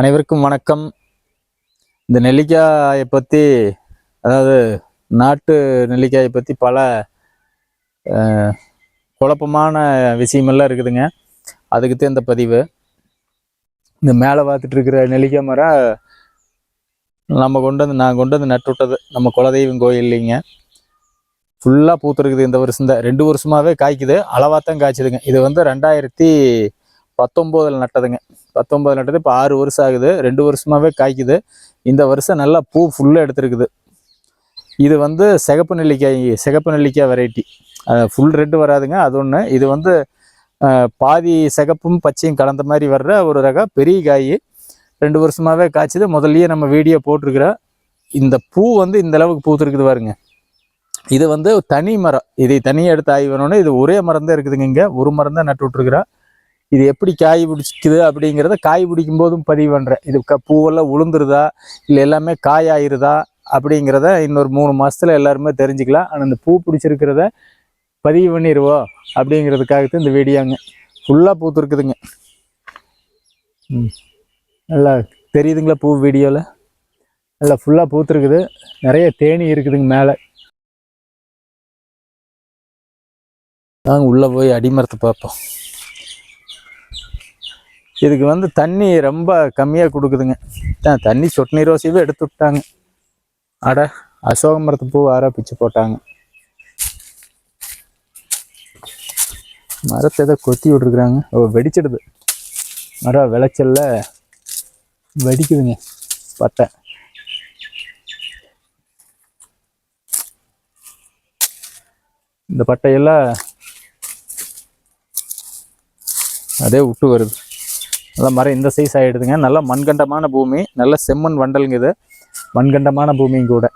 அனைவருக்கும் வணக்கம். இந்த நெல்லிக்காயை பற்றி அதாவது நாட்டு நெல்லிக்காயை பற்றி பல குழப்பமான விஷயமெல்லாம் இருக்குதுங்க. அதுக்கு தான் இந்த பதிவு. இந்த மேலே பார்த்துட்டு இருக்கிற நெல்லிக்காய் மரம் நம்ம கொண்டு வந்து நான் கொண்டு வந்து நட்டு விட்டது. நம்ம குலதெய்வம் கோயில்லைங்க ஃபுல்லாக பூத்துருக்குது இந்த வருஷம் தான். ரெண்டு வருஷமாகவே காய்க்குது. அளவாக தான் காய்ச்சிதுங்க. இது வந்து ரெண்டாயிரத்தி பத்தொம்போதில் நட்டதுங்க. பத்தொம்பது நட்டது இப்போ ஆறு வருஷம் ஆகுது. ரெண்டு வருஷமாகவே காய்க்குது. இந்த வருஷம் நல்லா பூ ஃபுல்லாக எடுத்துருக்குது. இது வந்து சிகப்பு நெல்லிக்காய் சிகப்பு நெல்லிக்காய் வெரைட்டி ஃபுல் ரெட்டு வராதுங்க. அது ஒன்று இது வந்து பாதி சிகப்பும் பச்சையும் கலந்த மாதிரி வர்ற ஒரு ரகம் பெரிய காய். ரெண்டு வருஷமாகவே காய்ச்சிது. முதல்லையே நம்ம வீடியோ போட்டிருக்கிறோம் இந்த பூ வந்து இந்த அளவுக்கு பூத்துருக்குது பாருங்க. இது வந்து தனி மரம். இதை தனியாக எடுத்து ஆய்வு பண்ணோன்னே இது ஒரே மரம் தான் இருக்குதுங்க இங்கே. ஒரு மரம் தான் நட்டு விட்ருக்குறோம் இது எப்படி காய் பிடிச்சிக்குது அப்படிங்கிறத காய் பிடிக்கும் போதும் பதிவு பண்ணுறேன் இது க பூவெல்லாம் உளுந்துருதா? இல்லை எல்லாமே காய் ஆயிருதா அப்படிங்கிறத இன்னொரு மூணு மாதத்தில் எல்லாருமே தெரிஞ்சுக்கலாம். ஆனால் இந்த பூ பிடிச்சிருக்கிறத பதிவு பண்ணிடுவோம் அப்படிங்கிறதுக்காகத்தான் இந்த வீடியோங்க ஃபுல்லாக பூத்துருக்குதுங்க. ம். நல்லா தெரியுதுங்களா பூ வீடியோவில் நல்லா ஃபுல்லாக பூத்துருக்குது. நிறைய தேனி இருக்குதுங்க மேலே. நாங்கள் உள்ளே போய் அடிமரத்தை பார்ப்போம். இதுக்கு வந்து தண்ணி ரொம்ப கம்மியாக கொடுக்குதுங்க. தண்ணி சொட்டு நீர் வசதியே எடுத்து விட்டாங்க. அட அசோக மரத்து பூ ஆரா பிச்சு போட்டாங்க. மரத்தை ஏதோ கொத்தி விட்ருக்குறாங்க ஓ வெடிச்சிடுது. மரம் விளைச்சல்ல வெடிக்குதுங்க. பட்டை. இந்த பட்டையெல்லாம் அதே விட்டு வருது. நல்லா மரம் இந்த சைஸ் ஆகிடுதுங்க நல்லா மண்கண்டமான பூமி நல்ல செம்மண் வண்டலுங்க இது. மண்கண்டமான பூமியும் கூட.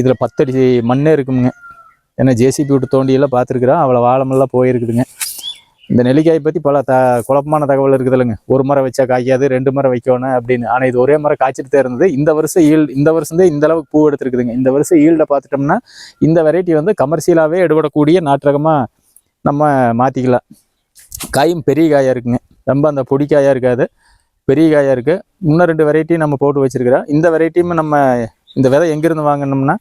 இதில் பத்தடி மண்ணே இருக்குங்க ஏன்னா ஜேசிபி விட்டு தோண்டியெல்லாம் பார்த்துருக்குறோம் அவ்வளோ வாழமெல்லாம் போயிருக்குதுங்க. இந்த நெல்லிக்காயை பற்றி பல த குழப்பமான தகவல் இருக்குதுல்லங்க. ஒரு மரம் வச்சா காய்க்காது ரெண்டு மரம் வைக்கணும் அப்படின்னு. ஆனால் இது ஒரே மரம் காய்ச்சிட்டு தான் இருந்தது. இந்த வருஷம் ஈல் இந்த வருஷந்தே இந்த அளவுக்கு பூ எடுத்துருக்குதுங்க. இந்த வருஷம் ஈல்டை பார்த்துட்டோம்னா இந்த வெரைட்டி வந்து கமர்ஷியலாகவே எடுபடக்கூடிய நாட்டரகமாக நம்ம மாற்றிக்கலாம் காயும் பெரிய காயாக இருக்குங்க. ரொம்ப அந்த பொடி காயாக இருக்காது பெரிய காயாக இருக்குது இன்னும் ரெண்டு வெரைட்டி நம்ம போட்டு வச்சுருக்கிறோம். இந்த வெரைட்டியும் நம்ம இந்த விதை எங்கேருந்து வாங்கினோம்னா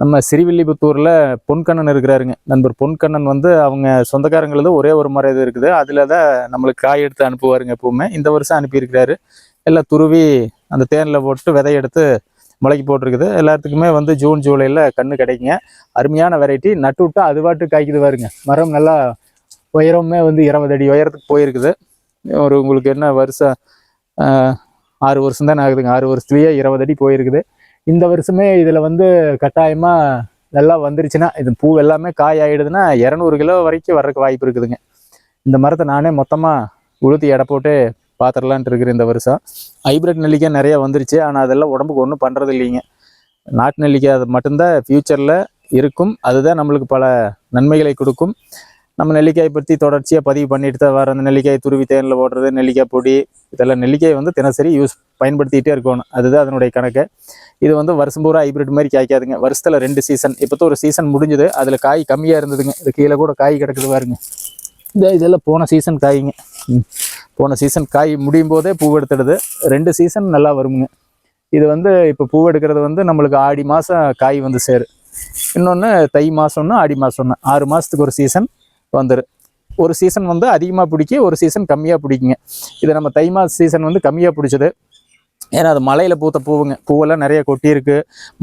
நம்ம சிறுவில்லிபுத்தூரில் பொன்கண்ணன் இருக்கிறாருங்க. நண்பர் பொன்கண்ணன் வந்து அவங்க சொந்தக்காரங்களது ஒரே ஒரு மரம் இது இருக்குது. அதில் தான் நம்மளுக்கு காய் எடுத்து அனுப்புவாருங்க எப்பவுமே. இந்த வருஷம் அனுப்பியிருக்கிறாரு. எல்லாம் துருவி அந்த தேனில் போட்டு விதை எடுத்து முளைக்கு போட்டிருக்குது. எல்லாத்துக்குமே வந்து ஜூன் ஜூலையில் கன்று கிடைக்குங்க. அருமையான வெரைட்டி நட்டு விட்டா அது பாட்டு காய்க்குது பாருங்க. மரம் நல்லா உயரமே வந்து இருபது அடி உயரத்துக்கு போயிருக்குது. ஒரு உங்களுக்கு என்ன வருஷம் ஆறு வருஷம் தானே ஆகுதுங்க. ஆறு வருஷத்துலேயே இருபது அடி போயிருக்குது. இந்த வருஷமே இதில் வந்து கட்டாயமாக நல்லா வந்துருச்சுன்னா இது பூ எல்லாமே காய் ஆகிடுதுன்னா இரநூறு கிலோ வரைக்கும் வர்றதுக்கு வாய்ப்பு இருக்குதுங்க. இந்த மரத்தை நானே மொத்தமாக உளுத்தி எடை போட்டு பார்த்துடலான்ட்டு இருக்கிறேன் இந்த வருஷம். ஹைப்ரிட் நெல்லிக்காய் நிறைய வந்துருச்சு. ஆனால் அதெல்லாம் உடம்புக்கு ஒன்றும் பண்ணுறது இல்லைங்க. நாட்டு நெல்லிக்காய் அது மட்டும்தான் ஃப்யூச்சரில் இருக்கும். அதுதான் நம்மளுக்கு பல நன்மைகளை கொடுக்கும். நம்ம நெல்லிக்காய் பற்றி தொடர்ச்சியாக பதிவு பண்ணிட்டு தான் வர அந்த நெல்லிக்காய் துருவி தேனில் போடுறது நெல்லிக்காய் பொடி இதெல்லாம் நெல்லிக்காய் வந்து தினசரி யூஸ் பயன்படுத்திகிட்டே இருக்கணும். அதுதான் அதனுடைய கணக்கு. இது வந்து வருஷம் பூரா ஹைப்ரிட் மாதிரி காய்க்காதுங்க. வருஷத்தில் ரெண்டு சீசன் இப்போ ஒரு சீசன் முடிஞ்சது. அதில் காய் கம்மியாக இருந்ததுங்க. இது கீழே கூட காய் கிடக்குது பாருங்க. இந்த இதெல்லாம் போன சீசன் காய்ங்க. போன சீசன் காய் முடியும் போதே பூ எடுத்துடுது. ரெண்டு சீசன் நல்லா வருங்க இது வந்து இப்போ பூ எடுக்கிறது வந்து நம்மளுக்கு ஆடி மாதம் காய் வந்து சேரு. இன்னொன்று தை மாதம்னா ஆடி மாதம்னா ஆறு மாதத்துக்கு ஒரு சீசன் வந்துடும் ஒரு சீசன் வந்து அதிகமாக பிடிக்கி ஒரு சீசன் கம்மியாக பிடிக்குங்க. இது நம்ம தை மாத சீசன் வந்து கம்மியாக பிடிச்சது. ஏன்னா அது மலையில் பூத்த பூவுங்க. பூவெல்லாம் நிறைய கொட்டியிருக்கு.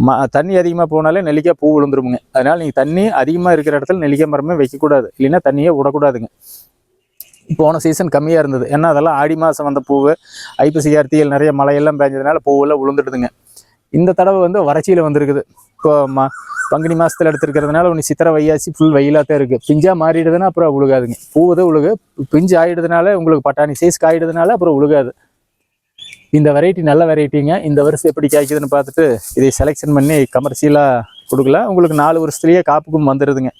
ம தண்ணி அதிகமாக போனாலே நெல்லிக்காய் பூ விழுந்துருமுங்க. அதனால் நீங்கள் தண்ணி அதிகமாக இருக்கிற இடத்துல நெல்லிக்காய் மரமே வைக்கக்கூடாது. இல்லைன்னா தண்ணியே விடக்கூடாதுங்க. போன சீசன் கம்மியாக இருந்தது. ஏன்னா அதெல்லாம் ஆடி மாதம் வந்த பூ ஐப்பசி கார்த்திகள் நிறைய மழையெல்லாம் பேஞ்சதுனால பூவெல்லாம் விழுந்துடுதுங்க. இந்த தடவை வந்து வறட்சியில் வந்திருக்குது. இப்போ ம பங்குனி மாதத்தில் எடுத்துருக்கிறதுனால ஒன்று சித்திரை வையாசி ஃபுல் வெயிலாக தான் இருக்குது பிஞ்சாக மாறிடுதுன்னா அப்புறம் உழுகாதுங்க. பூவதை உழுகு பிஞ்சு ஆயிடுதுனால உங்களுக்கு பட்டாணி சைஸ் காயிடுதுனால அப்புறம் உழுகாது. இந்த வெரைட்டி நல்ல வெரைட்டிங்க இந்த வருஷம் எப்படி காய்க்குதுன்னு பார்த்துட்டு இதை செலெக்ஷன் பண்ணி கமர்ஷியலாக கொடுக்கலாம். உங்களுக்கு நாலு வருஷத்துலேயே காப்புக்கும் வந்துடுதுங்க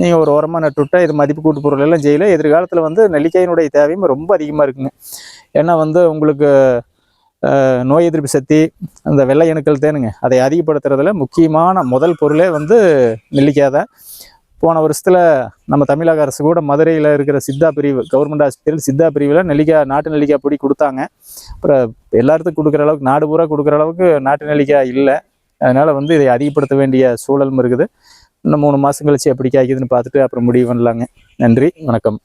நீங்கள் ஒரு ஓரமாக நட்டுவிட்டா இது மதிப்பு கூட்டு பொருள் எல்லாம் செய்யல எதிர்காலத்தில் வந்து நெல்லிக்காயினுடைய தேவையும் ரொம்ப அதிகமாக இருக்குங்க. ஏன்னா வந்து உங்களுக்கு நோய் எதிர்ப்பு சக்தி அந்த வெள்ளை அணுக்கள் தேனுங்க அதை அதிகப்படுத்துறதுல முக்கியமான முதல் பொருளே வந்து நெல்லிக்காய் தான். போன வருஷத்தில் நம்ம தமிழக அரசு கூட மதுரையில் இருக்கிற சித்தா பிரிவு கவர்மெண்ட் ஹாஸ்பிட்டல் சித்தா பிரிவில் நெல்லிக்காய் நாட்டு நெல்லிக்காய் பொடி கொடுத்தாங்க. அப்புறம் எல்லாத்துக்கும் கொடுக்குற அளவுக்கு நாடு பூரா கொடுக்குற அளவுக்கு நாட்டு நெல்லிக்காய் இல்லை. அதனால் வந்து இதை அதிகப்படுத்த வேண்டிய சூழலும் இருக்குது. இன்னும் மூணு மாதம் கழிச்சு எப்படி காய்க்குதுன்னு பார்த்துட்டு அப்புறம் முடிவு பண்ணலாங்க. நன்றி வணக்கம்.